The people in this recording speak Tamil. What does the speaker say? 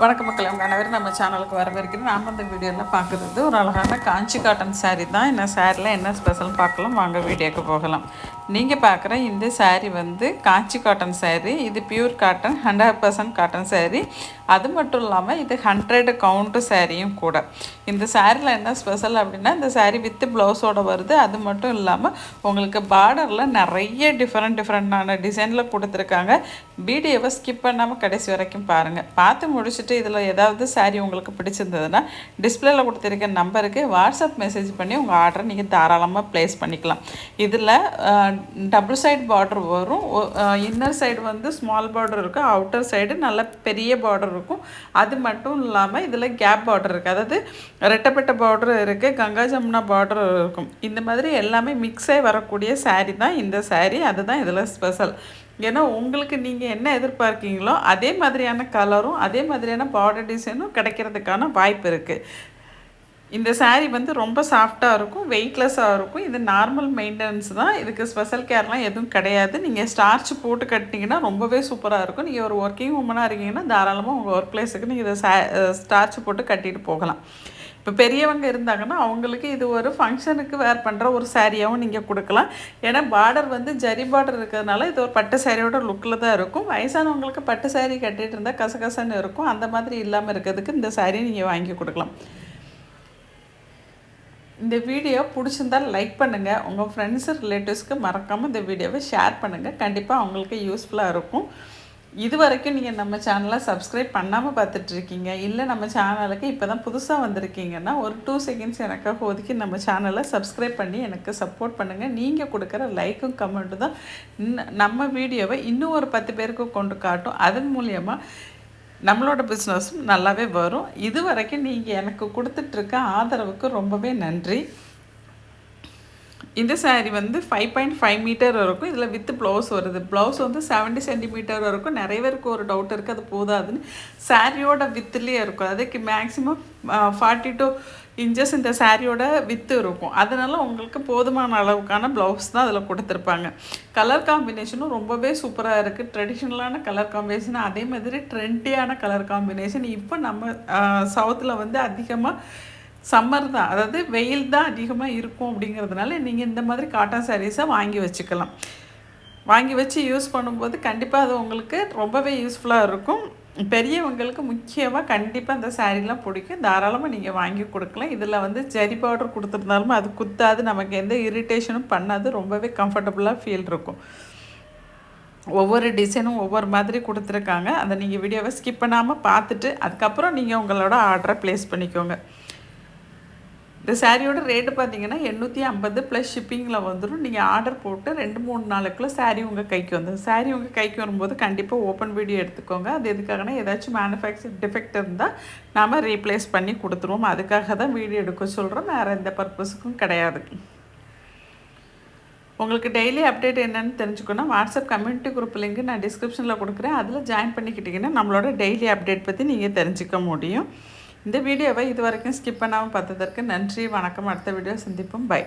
வணக்க மக்கள் உங்கள் அனைவரும் நம்ம சேனலுக்கு வரவேற்கிறேன். நாம் அந்த வீடியோவில் பார்க்குறது ஒரு அழகான காஞ்சி காட்டன் சாரீ தான். இந்த சாரியில் என்ன ஸ்பெஷல் பார்க்கலாம்? வாங்க வீடியோக்கு போகலாம். நீங்கள் பார்க்குற இந்த saree வந்து காஞ்சி காட்டன் saree இது pure cotton hundred percent cotton saree. அது மட்டும் இல்லாமல் இது ஹண்ட்ரட் கவுண்ட்டு சாரியும் கூட. இந்த சாரியில் என்ன ஸ்பெஷல் அப்படின்னா இந்த saree வித்து ப்ளவுஸோட வருது. அது மட்டும் இல்லாமல் உங்களுக்கு பார்டரில் நிறைய டிஃப்ரெண்ட் டிஃப்ரெண்டான டிசைனில் கொடுத்துருக்காங்க. வீடியோவை ஸ்கிப் பண்ணாமல் கடைசி வரைக்கும் பாருங்கள் பார்த்து முடிச்சுட்டு இதில் ஏதாவது saree உங்களுக்கு பிடிச்சிருந்ததுன்னா டிஸ்பிளேல கொடுத்துருக்க நம்பருக்கு வாட்ஸ்அப் மெசேஜ் பண்ணி உங்கள் ஆர்டரை நீங்கள் தாராளமாக ப்ளேஸ் பண்ணிக்கலாம். இதில் டபுள் சைடு பார்டர் வரும். இன்னர் சைடு வந்து ஸ்மால் பார்டர் இருக்கும். அவுட்டர் சைடு நல்ல பெரிய பார்டர் இருக்கும். அது மட்டும் இல்லாமல் இதில் கேப் பார்டர் இருக்குது அதாவது ரெட்டப்பட்ட பார்டர் இருக்குது கங்கா ஜமுனா பார்டர் இருக்கும். இந்த மாதிரி எல்லாமே மிக்ஸ் ஆகி வரக்கூடிய சாரீ தான் இந்த சாரீ அதுதான் இதில் ஸ்பெஷல் ஏன்னா உங்களுக்கு நீங்கள் என்ன எதிர்பார்க்கீங்களோ அதே மாதிரியான கலரும் அதே மாதிரியான பார்டர் டிசைனும் கிடைக்கிறதுக்கான வாய்ப்பு இருக்குது இந்த சாரீ வந்து ரொம்ப சாஃப்டாக இருக்கும் வெயிட்லெஸ்ஸாக இருக்கும். இது நார்மல் மெயின்டெனன்ஸ் தான். இதுக்கு ஸ்பெஷல் கேர்லாம் எதுவும் கிடையாது. நீங்கள் ஸ்டார்ச் போட்டு கட்டினீங்கன்னா ரொம்பவே சூப்பராக இருக்கும். நீங்கள் ஒரு ஒர்க்கிங் உமனாக இருக்கீங்கன்னா தாராளமாக உங்கள் ஒர்க் பிளேஸுக்கு நீங்கள் இதை ஸ்டார்ச் போட்டு கட்டிட்டு போகலாம். இப்போ பெரியவங்க இருந்தாங்கன்னா அவங்களுக்கு இது ஒரு ஃபங்க்ஷனுக்கு வேர் பண்ணுற ஒரு சாரியாகவும் நீங்கள் கொடுக்கலாம். ஏன்னா பார்டர் வந்து ஜரி பார்டர் இருக்கிறதுனால இது ஒரு பட்டு சாரியோட லுக்கில் தான் இருக்கும். வயசானவங்களுக்கு பட்டு சாரி கட்டிகிட்டு இருந்தால் கசகசன்னு இருக்கும். அந்த மாதிரி இல்லாமல் இருக்கிறதுக்கு இந்த சாரியை நீங்கள் வாங்கி கொடுக்கலாம். இந்த வீடியோ பிடிச்சிருந்தா லைக் பண்ணுங்கள் உங்கள் ஃப்ரெண்ட்ஸு ரிலேட்டிவ்ஸ்க்கு மறக்காமல் இந்த வீடியோவை ஷேர் பண்ணுங்கள் கண்டிப்பாக அவங்களுக்கு யூஸ்ஃபுல்லாக இருக்கும். இது வரைக்கும் நீங்கள் நம்ம சேனலை சப்ஸ்கிரைப் பண்ணாமல் பார்த்துட்ருக்கீங்க இல்லை நம்ம சேனலுக்கு இப்போ தான் புதுசாக வந்திருக்கீங்கன்னா ஒரு டூ செகண்ட்ஸ் எனக்காக ஒதுக்கி நம்ம சேனலை சப்ஸ்கிரைப் பண்ணி எனக்கு சப்போர்ட் பண்ணுங்கள் நீங்கள் கொடுக்குற லைக்கும் கமெண்ட்டும் தான் நம்ம வீடியோவை இன்னும் ஒரு பத்து பேருக்கு கொண்டு காட்டும். அதன் மூலியமாக நம்மளோட பிஸ்னஸும் நல்லாவே வரும். இது வரைக்கும் நீங்கள் எனக்கு கொடுத்துட்ருக்க ஆதரவுக்கு ரொம்பவே நன்றி. இந்த சாரீ வந்து ஃபைவ் பாயிண்ட் ஃபைவ் மீட்டர் இருக்கும் இதில் வித் ப்ளவுஸ் வருது. ப்ளவுஸ் வந்து செவன்ட்டி சென்டிமீட்டர் இருக்கும் நிறைய பேருக்கு ஒரு டவுட் இருக்குது அது போதாதுன்னு சாரியோட வித்துலேயே இருக்கும். அதுக்கு மேக்ஸிமம் ஃபார்ட்டி டூ இன்ச்சஸ் இந்த சாரியோட வித்து இருக்கும். அதனால உங்களுக்கு போதுமான அளவுக்கான ப்ளவுஸ் தான் அதில் கொடுத்துருப்பாங்க. கலர் காம்பினேஷனும் ரொம்பவே சூப்பராக இருக்குது ட்ரெடிஷ்னலான கலர் காம்பினேஷன் அதே மாதிரி ட்ரெண்டியான கலர் காம்பினேஷன் இப்போ நம்ம சவுத்தில் வந்து அதிகமாக சம்மர் தான். அதாவது வெயில் தான் அதிகமாக இருக்கும் அப்படிங்கிறதுனால நீங்கள் இந்த மாதிரி காட்டன் சாரீஸை வாங்கி வச்சுக்கலாம். வாங்கி வச்சு யூஸ் பண்ணும்போது கண்டிப்பாக அது உங்களுக்கு ரொம்பவே யூஸ்ஃபுல்லாக இருக்கும். பெரியவங்களுக்கு முக்கியமாக கண்டிப்பாக இந்த சாரீலாம் பிடிக்கும். தாராளமாக நீங்கள் வாங்கி கொடுக்கலாம். இதில் வந்து ஜரி பவுடர் கொடுத்துருந்தாலும் அது குத்தாது. நமக்கு எந்த இரிட்டேஷனும் பண்ணாது. ரொம்பவே கம்ஃபர்டபுளாக ஃபீல் இருக்கும். ஒவ்வொரு டிசைனும் ஒவ்வொரு மாதிரி கொடுத்துருக்காங்க. அதை நீங்கள் வீடியோவை ஸ்கிப் பண்ணாமல் பார்த்துட்டு அதுக்கப்புறம் நீங்கள் உங்களோட ஆர்டரை ப்ளேஸ் பண்ணிக்கோங்க. இந்த சாரியோட ரேட்டு பார்த்தீங்கன்னா எண்ணூற்றி ஐம்பது ப்ளஸ் ஷிப்பிங்கில் வந்துடும் நீங்கள் ஆர்டர் போட்டு ரெண்டு மூணு நாளுக்குள்ளே சாரீ உங்கள் கைக்கு வந்துடும் saree உங்கள் கைக்கு வரும்போது கண்டிப்பாக ஓப்பன் வீடியோ எடுத்துக்கோங்க. அது எதுக்காகனா ஏதாச்சும் மேனுஃபேக்சர் டிஃபெக்ட் இருந்தால் நாம் ரீப்ளேஸ் பண்ணி கொடுத்துருவோம். அதுக்காக தான் வீடியோ எடுக்க சொல்கிறோம் வேறு எந்த பர்பஸுக்கும் கிடையாது. உங்களுக்கு டெய்லி அப்டேட் என்னென்னு தெரிஞ்சுக்கணும் வாட்ஸ்அப் கம்யூனிட்டி குரூப் லிங்க் நான் டிஸ்கிரிப்ஷனில் கொடுக்குறேன். அதில் ஜாயின் பண்ணிக்கிட்டிங்கன்னா நம்மளோட டெய்லி அப்டேட் பற்றி நீங்கள் தெரிஞ்சுக்க முடியும். இந்த வீடியோவை இது வரைக்கும் ஸ்கிப் பண்ணாமல் பார்த்ததற்கு நன்றி. வணக்கம். அடுத்த வீடியோ சந்திப்போம். பை